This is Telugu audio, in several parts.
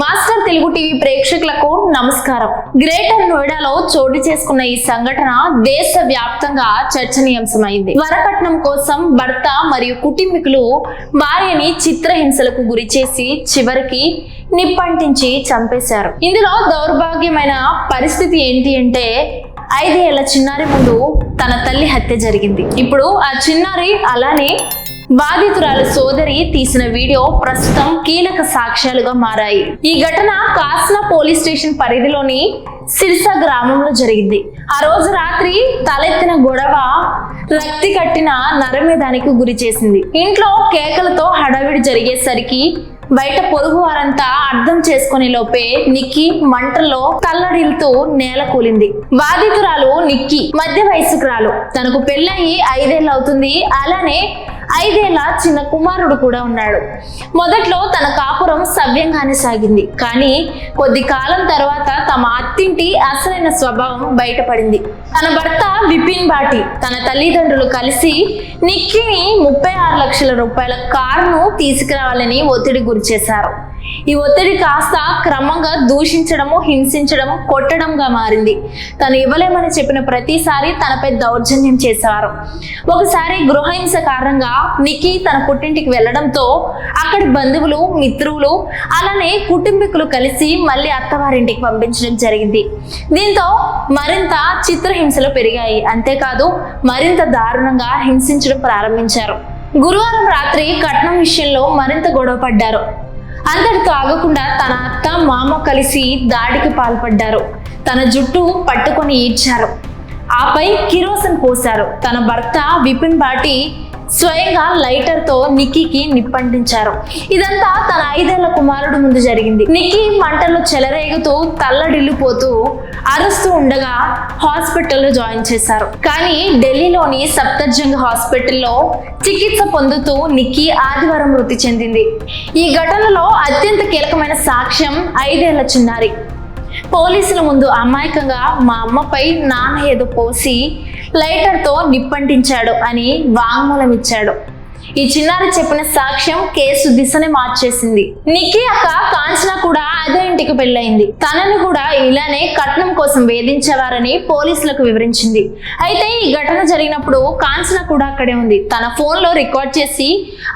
మాస్టర్ తెలుగు టీవీ ప్రేక్షకులకు నమస్కారం. గ్రేటర్ నోయిడాలో చోటు చేసుకున్న ఈ సంఘటన దేశ వ్యాప్తంగా చర్చనీయాంశమైంది. వరకట్నం కోసం భర్త మరియు కుటుంబీకులు భార్యని చిత్రహింసలకు గురి చేసి చివరికి నిప్పంటించి చంపేశారు. ఇందులో దౌర్భాగ్యమైన పరిస్థితి ఏంటి అంటే ఐదేళ్ళ చిన్నారి ముందు తన తల్లి హత్య జరిగింది. ఇప్పుడు ఆ చిన్నారి అలానే బాధితురాలు సోదరి తీసిన వీడియో ప్రస్తుతం కీలక సాక్ష్యాలుగా మారాయి. ఈ ఘటన కాస్నా పోలీస్ స్టేషన్ పరిధిలోని సిరిస గ్రామంలో జరిగింది. ఆ రోజు రాత్రి తలెత్తిన గొడవ రక్తి కట్టిన నరమేధానికి గురి చేసింది. ఇంట్లో కేకలతో హడావిడి జరిగేసరికి బయట పొరుగు వారంతా అర్థం చేసుకునే లోపే నిక్కి మంటల్లో తల్లడిల్తూ నేల కూలింది. బాధితురాలు నిక్కి మధ్య వయసుకురాలు తనకు పెళ్ళయి ఐదేళ్ళు అవుతుంది. అలానే ఐదేళ్ళ చిన్న కుమారుడు కూడా ఉన్నాడు. మొదట్లో తన కాపురం సవ్యంగానే సాగింది. కానీ కొద్ది కాలం తర్వాత తమ అత్తింటి అసలైన స్వభావం బయటపడింది. తన భర్త విపిన్ బాటి తన తల్లిదండ్రులు కలిసి నిక్కిని ముప్పై ఆరు లక్షల రూపాయల కారును తీసుకురావాలని ఒత్తిడి గురి చేశారు. ఈ ఒత్తిడి కాస్త క్రమంగా దూషించడము హింసించడము కొట్టడంగా మారింది. తను ఇవ్వలేమని చెప్పిన ప్రతిసారి తనపై దౌర్జన్యం చేశారు. ఒకసారి గృహహింస కారణంగా నిక్కి తన పుట్టింటికి వెళ్ళడంతో అక్కడి బంధువులు మిత్రులు అలానే కుటుంబీకులు కలిసి మళ్ళీ అత్తవారింటికి పంపించడం జరిగింది. దీంతో మరింత చిత్రహింసలు పెరిగాయి. అంతేకాదు మరింత దారుణంగా హింసించడం ప్రారంభించారు. గురువారం రాత్రి కట్నం విషయంలో మరింత గొడవ పడ్డారు. అంతటితో ఆగకుండా తన అత్త మామ కలిసి దాడికి పాల్పడ్డారు. తన జుట్టు పట్టుకొని ఈడ్చారు. ఆపై కిరోసన్ పోశారు తన భర్త విపిన్ బాటి స్వయంగా లైటర్తో నిక్కీకి నిప్పంటించారు. ఇదంతా తన ఐదేళ్ళ కుమారుడు ముందు జరిగింది. నిక్కీ మంటల్లో చెలరేగుతూ తల్లడిల్లిపోతూ అరుస్తూ ఉండగా హాస్పిటల్లో జాయిన్ చేశారు. కానీ ఢిల్లీలోని సప్తర్జంగ్ హాస్పిటల్లో చికిత్స పొందుతూ నిక్కీ ఆదివారం మృతి చెందింది. ఈ ఘటనలో అత్యంత కీలకమైన సాక్ష్యం ఐదేళ్ళ చిన్నారి. పోలీసుల ముందు అమాయకంగా మా అమ్మపై నాన్న ఏదో పోసి లైటర్తో నిప్పంటించాడు అని వాంగ్మూలం ఇచ్చాడు ఈ చిన్నారి చెప్పిన సాక్ష్యం కేసు దిశని మార్చేసింది. నిక్కీ అక్క కాంచన కూడా అదే ఇంటికి పెళ్ళయింది. తనను కూడా ఇలానే కట్నం కోసం వేధించేవారని పోలీసులకు వివరించింది. అయితే ఈ ఘటన జరిగినప్పుడు కాంచన కూడా అక్కడే ఉంది. తన ఫోన్లో రికార్డ్ చేసి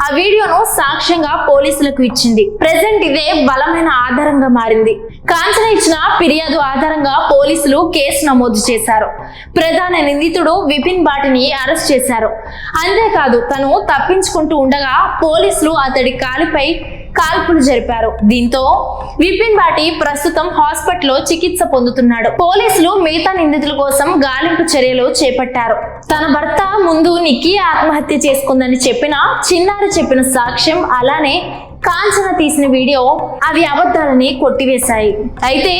ఆ వీడియోను సాక్ష్యంగా పోలీసులకు ఇచ్చింది. ప్రెసెంట్ ఇదే బలమైన ఆధారంగా మారింది. కాంచన ఇచ్చిన ఫిర్యాదు ఆధారంగా పోలీసులు కేసు నమోదు చేశారు. ప్రధాన నిందితుడు విపిన్ బాటిని అరెస్ట్ చేశారు. అంతేకాదు తను తప్పించుకుంటూ ఉండగా పోలీసులు అతడి కాలిపై కాల్పులు జరిపారు. దీంతో విపిన్ బాటి ప్రస్తుతం హాస్పిటల్లో చికిత్స పొందుతున్నాడు. పోలీసులు మిగతా నిందితుల కోసం గాలింపు చర్యలు చేపట్టారు. తన భర్త ముందు నిక్కీ ఆత్మహత్య చేసుకుందని చెప్పిన చిన్నారి చెప్పిన సాక్ష్యం అలానే కాంచన తీసిన వీడియో అవి అబద్ధాలని కొట్టివేశాయి. అయితే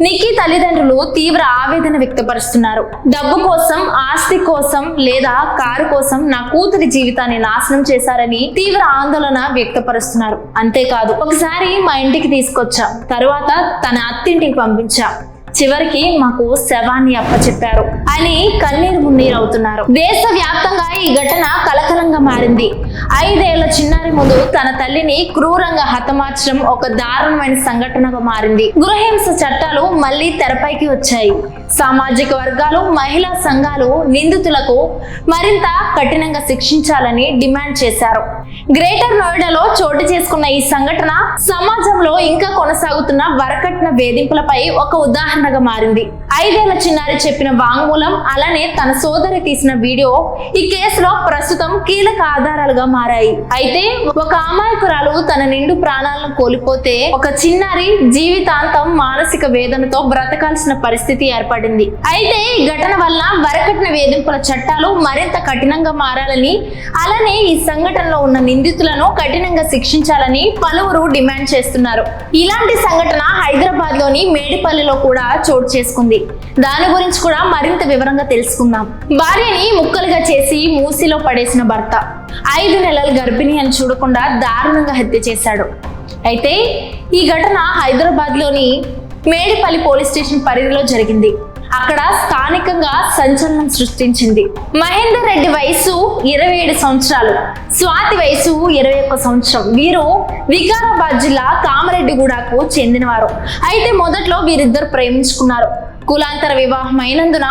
నిక్కీ తల్లిదండ్రులు తీవ్ర ఆవేదన వ్యక్తపరుస్తున్నారు. డబ్బు కోసం ఆస్తి కోసం లేదా కారు కోసం నా కూతురి జీవితాన్ని నాశనం చేశారని తీవ్ర ఆందోళన వ్యక్తపరుస్తున్నారు. అంతేకాదు ఒకసారి మా ఇంటికి తీసుకొచ్చా. తరువాత తన అత్తింటికి పంపించా. చివరికి మాకు శవాన్ని అప్పచెప్పారు. అని కన్నీరు మున్నీరు అవుతున్నారు. దేశ వ్యాప్తంగా ఈ ఘటన కలకలంగా మారింది. ఐదేళ్ళ చిన్నారి ముందు తన తల్లిని క్రూరంగా హతమార్చడం ఒక దారుణమైన సంఘటనగా మారింది. గృహహింస చట్టాలు మళ్ళీ తెరపైకి వచ్చాయి. సామాజిక వర్గాలు మహిళా సంఘాలు నిందితులకు మరింత కఠినంగా శిక్షించాలని డిమాండ్ చేశారు. గ్రేటర్ నోయిడాలో చోటు చేసుకున్న ఈ సంఘటన సమాజంలో ఇంకా కొనసాగుతున్న వరకట్న వేధింపులపై ఒక ఉదాహరణ ఉదాహరణగా మారింది ఐదేళ్ళ చిన్నారి చెప్పిన వాంగ్మూలం అలానే తన సోదరి తీసిన వీడియో ఈ కేసులో ప్రస్తుతం కీలక ఆధారాలుగా మారాయి. అయితే ఒక అమాయకురాలు తన నిండు ప్రాణాలను కోల్పోతే ఒక చిన్నారి జీవితాంతం మానసిక వేదనతో బ్రతకాల్సిన పరిస్థితి ఏర్పడింది. అయితే ఈ ఘటన వల్ల వరకట్న వేధింపుల చట్టాలు మరింత కఠినంగా మారాలని అలానే ఈ సంఘటనలో ఉన్న నిందితులను కఠినంగా శిక్షించాలని పలువురు డిమాండ్ చేస్తున్నారు. ఇలాంటి సంఘటన హైదరాబాద్లోని మేడిపల్లిలో కూడా చోటు చేసుకుంది. దాని గురించి కూడా మరింత వివరంగా తెలుసుకుందాం. భార్యని ముక్కలుగా చేసి మూసిలో పడేసిన భర్త ఐదు నెలల గర్భిణి అని చూడకుండా దారుణంగా హత్య చేశాడు. అయితే ఈ ఘటన హైదరాబాద్లోని మేడిపల్లి పోలీస్ స్టేషన్ పరిధిలో జరిగింది. అక్కడ స్థానికంగా సంచలనం సృష్టించింది. మహేందర్ రెడ్డి వయసు ఇరవై ఏడు సంవత్సరాలు. స్వాతి వయసు ఇరవై ఒక్క సంవత్సరం. వీరు వికారాబాద్ జిల్లా కామరెడ్డిగూడకు చెందినవారు. అయితే మొదట్లో వీరిద్దరు ప్రేమించుకున్నారు. కులాంతర వివాహం అయినందున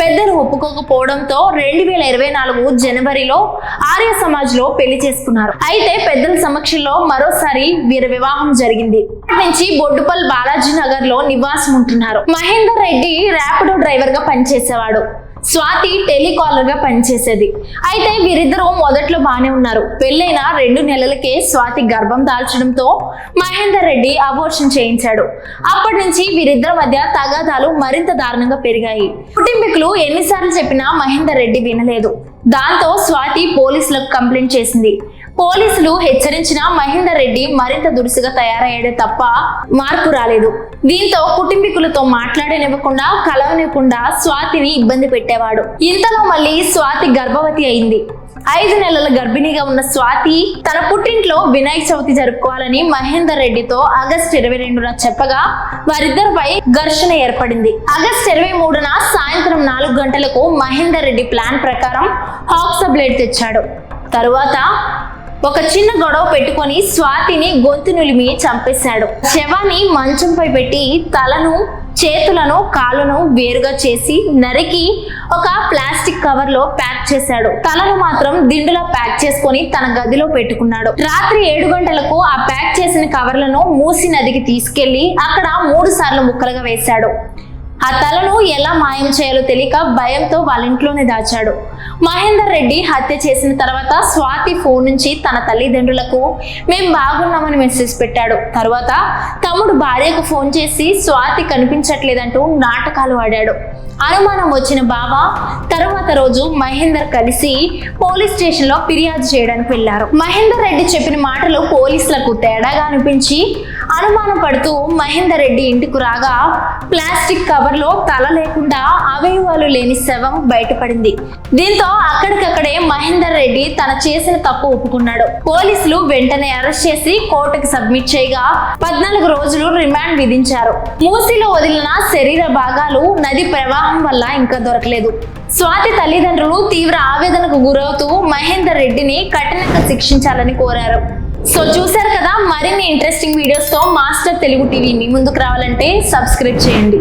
పెద్దలు ఒప్పుకోకపోవడంతో రెండు వేల ఇరవై నాలుగు జనవరిలో ఆర్య సమాజ్లో పెళ్ళి చేసుకున్నారు. అయితే పెద్దల సమక్షంలో మరోసారి వీరి వివాహం జరిగింది. అక్కడి నుంచి బొడ్డుపల్ బాలాజీ నగర్లో నివాసం ఉంటున్నారు. మహేందర్ రెడ్డి ర్యాపిడో డ్రైవర్గా పనిచేసేవాడు. స్వాతి టెలికాలర్గా పనిచేసేది. అయితే వీరిద్దరూ మొదట్లో బాగానే ఉన్నారు. పెళ్ళైన రెండు నెలలకే స్వాతి గర్భం దాల్చడంతో మహేందర్ రెడ్డి అబోర్షన్ చేయించాడు. అప్పటి నుంచి వీరిద్దరి మధ్య తగాదాలు మరింత దారుణంగా పెరిగాయి. కుటుంబీకులు ఎన్నిసార్లు చెప్పినా మహేందర్ రెడ్డి వినలేదు. దాంతో స్వాతి పోలీసులకు కంప్లైంట్ చేసింది. పోలీసులు హెచ్చరించిన మహేందర్ రెడ్డి మరింత దురుసుగా తయారయ్యాడే తప్ప మార్పు రాలేదు. దీంతో కుటుంబీకులతో మాట్లాడనివ్వకుండా కలవనివ్వకుండా స్వాతిని ఇబ్బంది పెట్టేవాడు. ఇంతలో మళ్ళీ స్వాతి గర్భవతి అయింది. ఐదు నెలల గర్భిణిగా ఉన్న స్వాతి తన పుట్టింట్లో వినాయక చవితి జరుపుకోవాలని మహేందర్ రెడ్డితో ఆగస్ట్ ఇరవై రెండున చెప్పగా వారిద్దరిపై ఘర్షణ ఏర్పడింది. ఆగస్ట్ ఇరవై మూడున సాయంత్రం నాలుగు గంటలకు మహేందర్ రెడ్డి ప్లాన్ ప్రకారం హాక్స బ్లేడ్ తెచ్చాడు. తరువాత ఒక చిన్న గొడవ పెట్టుకొని స్వాతిని గొంతు నులిమి చంపేశాడు. శవాన్ని మంచంపై పెట్టి తలను చేతులను కాళ్ళను వేరుగా చేసి నరికి ఒక ప్లాస్టిక్ కవర్లో ప్యాక్ చేశాడు. తలను మాత్రం దిండులో ప్యాక్ చేసుకొని తన గదిలో పెట్టుకున్నాడు. రాత్రి ఏడు గంటలకు ఆ ప్యాక్ చేసిన కవర్లను మూసి నదికి తీసుకెళ్ళి అక్కడ మూడు సార్లు ముక్కలుగా వేశాడు. ఆ తలను ఎలా మాయం చేయాలో తెలియక భయంతో వాళ్ళ ఇంట్లోనే దాచాడు. మహేందర్ రెడ్డి హత్య చేసిన తర్వాత స్వాతి ఫోన్ నుంచి తన తల్లిదండ్రులకు మేం బాగున్నామని మెసేజ్ పెట్టాడు. తర్వాత తమ్ముడు భార్యకు ఫోన్ చేసి స్వాతి కనిపించట్లేదంటూ నాటకాలు ఆడాడు. అనుమానం వచ్చిన బావ తర్వాత రోజు మహేందర్ కలిసి పోలీస్ స్టేషన్లో ఫిర్యాదు చేయడానికి వెళ్ళారు మహేందర్ రెడ్డి చెప్పిన మాటలు పోలీసులకు తేడాగా అనిపించి అనుమానపడుతూ మహేందర్ రెడ్డి ఇంటికి రాగా ప్లాస్టిక్ కవర్లో తల లేకుండా అవయవాలు లేని శవం బయటపడింది. దీంతో అక్కడికక్కడే మహేందర్ రెడ్డి తన చేసిన తప్పు ఒప్పుకున్నాడు. పోలీసులు వెంటనే అరెస్ట్ చేసి కోర్టుకు సబ్మిట్ చేయగా పద్నాలుగు రోజులు రిమాండ్ విధించారు. మూసిలో వదిలిన శరీర భాగాలు నది ప్రవాహం వల్ల ఇంకా దొరకలేదు. స్వాతి తల్లిదండ్రులు తీవ్ర ఆవేదనకు గురవుతూ మహేందర్ రెడ్డిని కఠినంగా శిక్షించాలని కోరారు. సో చూశారు కదా మరిన్ని ఇంట్రెస్టింగ్ వీడియోస్తో మాస్టర్ తెలుగు టీవీ మీ ముందుకు రావాలంటే సబ్స్క్రైబ్ చేయండి.